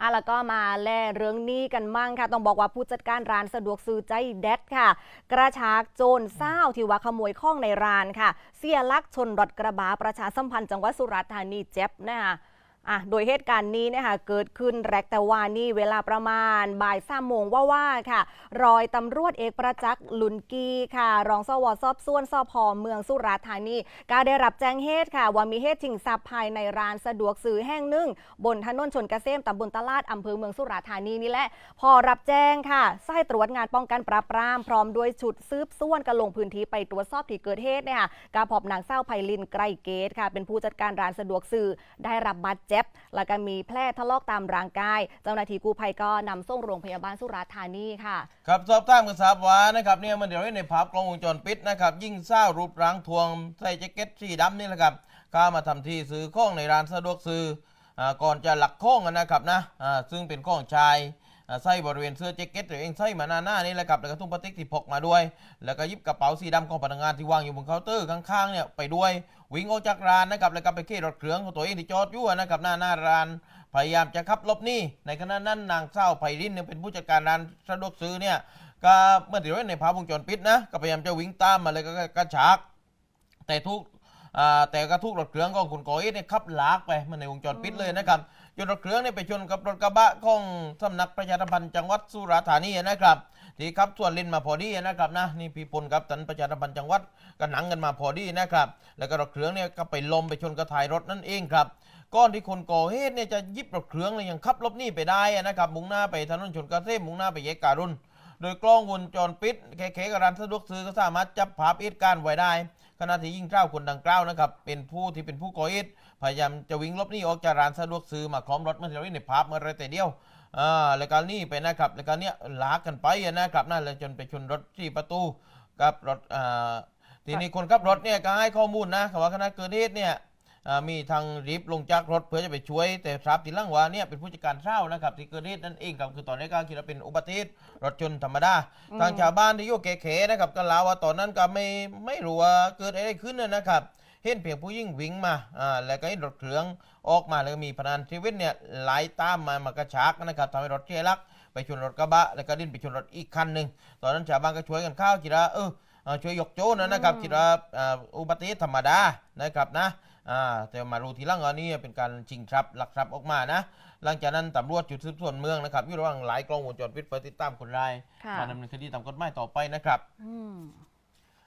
อะแล้วก็มาแล่เรื่องนี้กันมั่งค่ะ ต้องบอกว่าผู้จัดการร้านสะดวกซื้อใจแดดค่ะ กระชากโจรเศร้าที่ว่าขโมยข้องในร้านค่ะ เสียลักชนรถกระบะประชาสัมพันธ์จังหวัดสุราษฎร์ธานีเจ็บนะคะ อะโดยเหตุการณ์นี้นะคะเกิดขึ้นแรกแต่วานี่เวลาประมาณบ่ายสามโมงว่าว่าๆค่ะ รอยตำรวจเอกประจักษ์ลุนกีค่ะ รองสวสอบสวนสพเมืองสุราษฎร์ธานีก็ได้รับแจ้งเหตุค่ะ ว่ามีเหตุชิงทรัพย์ภายในร้านสะดวกซื้อแห่งหนึ่ง บนถนนชนเกษมตำบลตลาดอำเภอเมืองสุราษฎร์ธานีนี่แหละ พอรับแจ้งค่ะสายตรวจงานป้องกันปราบปรามพร้อมด้วยชุดซืบส่วนก็ลงพื้นที่ไปตรวจสอบที่เกิดเหตุเนี่ยค่ะกาพบนางเศร้าไพลินไกรเกตค่ะ เป็นผู้จัดการร้านสะดวกซื้อได้รับบาดเจ็บแล้วก็มีแผลทะลอกตามร่างกาย เจ้าหน้าที่กู้ภัยก็นำส่งโรงพยาบาลสุราษฎร์ธานีค่ะ ครับสอบถามกันทราบว่านะครับเนี่ยมันเดี๋ยวในภาพกล้องวงจรปิดนะครับยิ่งเศร้ารูปร่างทวงใส่แจ็คเก็ตสีดำนี่แหละครับก็มาทำที่ซื้อข้องในร้านสะดวกซื้ออ่าก่อนจะหลักข้องกันนะครับนะอ่าซึ่งเป็นข้องชาย ใส่บริเวณเสื้อแจ็คเก็ตตัวเองใส่มาหน้าหน้านี่แหละครับแล้วก็ทุ่งพลาสติกที่พกมาด้วย แล้วก็ยิบกระเป๋าสีดำของพนักงานที่วางอยู่บนเคาน์เตอร์ข้างๆเนี่ยไปด้วย วิ่งออกจากร้านนะครับแล้วก็ไปเค้รถเครื่องของตัวเองที่จอดอยู่นะครับหน้าหน้าร้าน พยายามจะขับหลบหนี้ในขณะนั้นนางเศร้าไพรินเนี่ยเป็นผู้จัดการร้านสะดวกซื้อเนี่ยก็เมื่อถือว่าในภาพวงจรปิดนะก็พยายามจะวิ่งตามมาเลยก็ก็กระชากแต่ทุก อ่าแต่ก็ทุกรถเครื่องของคุณโกอยเนี่ยขับลากไปมาในวงจรปิดเลยนะครับจนรถเครื่องเนี่ยไปชนกับรถกระบะของสำนักประชาสัมพันธ์จังหวัดสุราษฎร์ธานีนะครับที่ขับส่วนลินมาพอดีนะครับนะนี่พี่พลครับท่านประชาสัมพันธ์จังหวัดก็หนังกันมาพอดีนะครับแล้วก็รถเครื่องเนี่ยก็ไปลมไปชนกระถ่ายรถนั่นเองครับก่อนที่คนก่อเหตุเนี่ยจะยิบรถเครื่องเนี่ยยังขับลบนีไปได้นะครับมุ่งหน้าไปถนนชนกระเทมมุ่งหน้าไปแยกการุณโดยกล้องวงจรปิดแค่ๆกับร้านสะดวกซื้อก็สามารถจับภาพเหตุการณ์ไว้ได้ ขณะที่ยิ่งเจ้าคนดังกล่าวนะครับเป็นผู้ที่เป็นผู้ก่อเหตุพยายามจะวิ่งลบหนีออกจากร้านสะดวกซื้อมาคล้อมรถเมื่อเราเห็นในภาพเมื่อไรแต่เดียวอ่าแล้วการนี่ไปนะครับแล้วการเนี้ยลากกันไปนะครับนั่นเละจนไปชนรถที่ประตูกับรถอ่าทีนี้คนขับรถเนี่ยก็ให้ข้อมูลนะว่าขณะเกิดเหตุเนี่ย มีทางรีบลงจากรถเพื่อจะไปช่วย แต่ทราบทีหลังว่าเนี่ยเป็นผู้จัดการเช่านะครับที่เกิดเหตุนั่นเองครับคือตอนนี้ก็คิดว่าเป็นอุบัติเหตุรถชนธรรมดาอืมทางชาวบ้านที่อยู่เก๋ๆนะครับก็เล่าว่าตอนนั้นก็ไม่ไม่รู้ว่าเกิดอะไรขึ้นนะนะครับเห็นเพียงผู้ยิ่งวิ่งมา อ่า แล้วก็เห็นรถเครื่องออกมา แล้วก็มีพนันชีวิตเนี่ยไหลตามมามากระชากนะครับทำให้รถเสียหลัก ไปชนรถกระบะ แล้วก็ดิ้นไปชนรถอีกคันหนึ่ง ตอนนั้นชาวบ้านก็ช่วยกันเข้าคิดว่าเออเอ่อช่วยยกโจรนะครับคิดว่าอ่าอุบัติเหตุธรรมดานะครับนะ อ่าแต่มารู้ทีหลังอันนี้เป็นการชิงทรัพย์ลักทรัพย์ออกมานะ หลังจากนั้นตำรวจจุดสืบสวนเมืองนะครับอยู่ระหว่างหลายกล้องวงจรปิดเพื่อติดตามคนร้ายค่ะ มาดำเนินคดีตามกฎหมายต่อไปนะครับ อืม